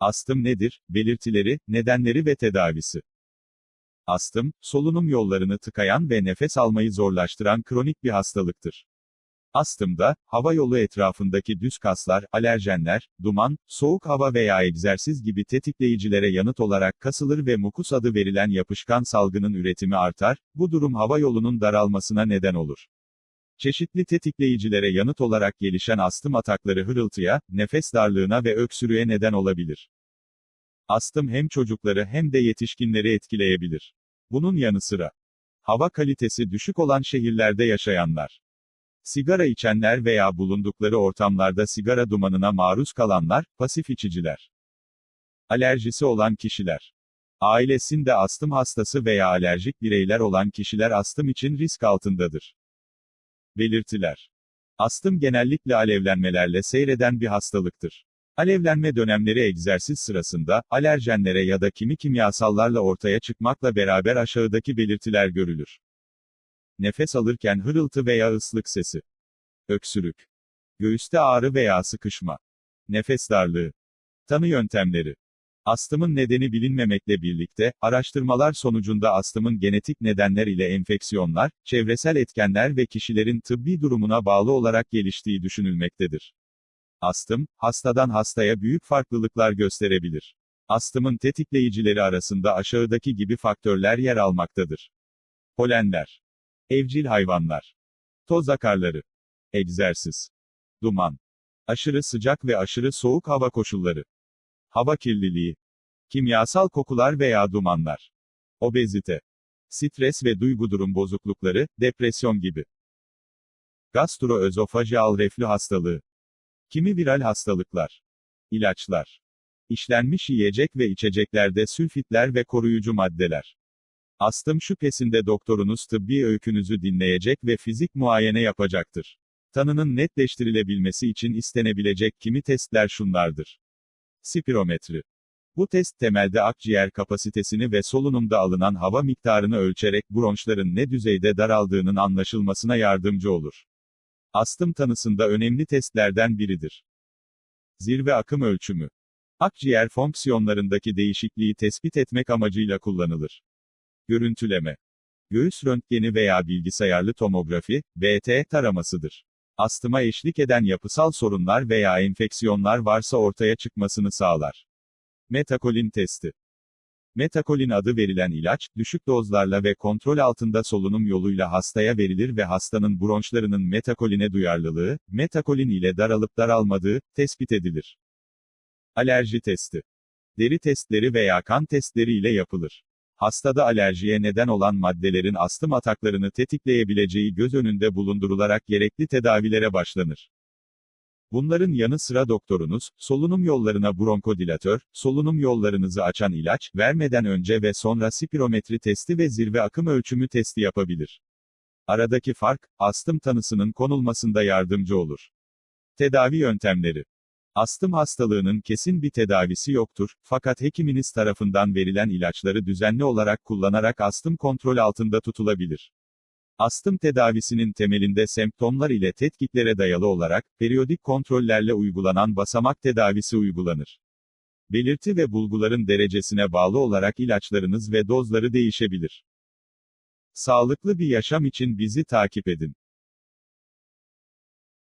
Astım nedir? Belirtileri, nedenleri ve tedavisi. Astım, solunum yollarını tıkayan ve nefes almayı zorlaştıran kronik bir hastalıktır. Astımda, hava yolu etrafındaki düz kaslar, alerjenler, duman, soğuk hava veya egzersiz gibi tetikleyicilere yanıt olarak kasılır ve mukus adı verilen yapışkan salgının üretimi artar, bu durum hava yolunun daralmasına neden olur. Çeşitli tetikleyicilere yanıt olarak gelişen astım atakları hırıltıya, nefes darlığına ve öksürüğe neden olabilir. Astım hem çocukları hem de yetişkinleri etkileyebilir. Bunun yanı sıra, hava kalitesi düşük olan şehirlerde yaşayanlar, sigara içenler veya bulundukları ortamlarda sigara dumanına maruz kalanlar, pasif içiciler, alerjisi olan kişiler, ailesinde astım hastası veya alerjik bireyler olan kişiler astım için risk altındadır. Belirtiler. Astım genellikle alevlenmelerle seyreden bir hastalıktır. Alevlenme dönemleri egzersiz sırasında, alerjenlere ya da kimi kimyasallarla ortaya çıkmakla beraber aşağıdaki belirtiler görülür. Nefes alırken hırıltı veya ıslık sesi. Öksürük. Göğüste ağrı veya sıkışma. Nefes darlığı. Tanı yöntemleri. Astımın nedeni bilinmemekle birlikte, araştırmalar sonucunda astımın genetik nedenler ile enfeksiyonlar, çevresel etkenler ve kişilerin tıbbi durumuna bağlı olarak geliştiği düşünülmektedir. Astım, hastadan hastaya büyük farklılıklar gösterebilir. Astımın tetikleyicileri arasında aşağıdaki gibi faktörler yer almaktadır. Polenler. Evcil hayvanlar. Toz akarları. Egzersiz. Duman. Aşırı sıcak ve aşırı soğuk hava koşulları. Hava kirliliği. Kimyasal kokular veya dumanlar. Obezite. Stres ve duygu durum bozuklukları, depresyon gibi. Gastroözofajal reflü hastalığı. Kimi viral hastalıklar. İlaçlar. İşlenmiş yiyecek ve içeceklerde sülfitler ve koruyucu maddeler. Astım şüphesinde doktorunuz tıbbi öykünüzü dinleyecek ve fizik muayene yapacaktır. Tanının netleştirilebilmesi için istenebilecek kimi testler şunlardır. Spirometri. Bu test temelde akciğer kapasitesini ve solunumda alınan hava miktarını ölçerek bronşların ne düzeyde daraldığının anlaşılmasına yardımcı olur. Astım tanısında önemli testlerden biridir. Zirve akım ölçümü. Akciğer fonksiyonlarındaki değişikliği tespit etmek amacıyla kullanılır. Görüntüleme. Göğüs röntgeni veya bilgisayarlı tomografi, BT taramasıdır. Astıma eşlik eden yapısal sorunlar veya enfeksiyonlar varsa ortaya çıkmasını sağlar. Metakolin testi. Metakolin adı verilen ilaç, düşük dozlarla ve kontrol altında solunum yoluyla hastaya verilir ve hastanın bronşlarının metakoline duyarlılığı, metakolin ile daralıp daralmadığı, tespit edilir. Alerji testi. Deri testleri veya kan testleri ile yapılır. Hastada alerjiye neden olan maddelerin astım ataklarını tetikleyebileceği göz önünde bulundurularak gerekli tedavilere başlanır. Bunların yanı sıra doktorunuz, solunum yollarına bronkodilatör, solunum yollarınızı açan ilaç, vermeden önce ve sonra spirometri testi ve zirve akım ölçümü testi yapabilir. Aradaki fark, astım tanısının konulmasında yardımcı olur. Tedavi yöntemleri Astım hastalığının kesin bir tedavisi yoktur, fakat hekiminiz tarafından verilen ilaçları düzenli olarak kullanarak astım kontrol altında tutulabilir. Astım tedavisinin temelinde semptomlar ile tetkiklere dayalı olarak, periyodik kontrollerle uygulanan basamak tedavisi uygulanır. Belirti ve bulguların derecesine bağlı olarak ilaçlarınız ve dozları değişebilir. Sağlıklı bir yaşam için bizi takip edin.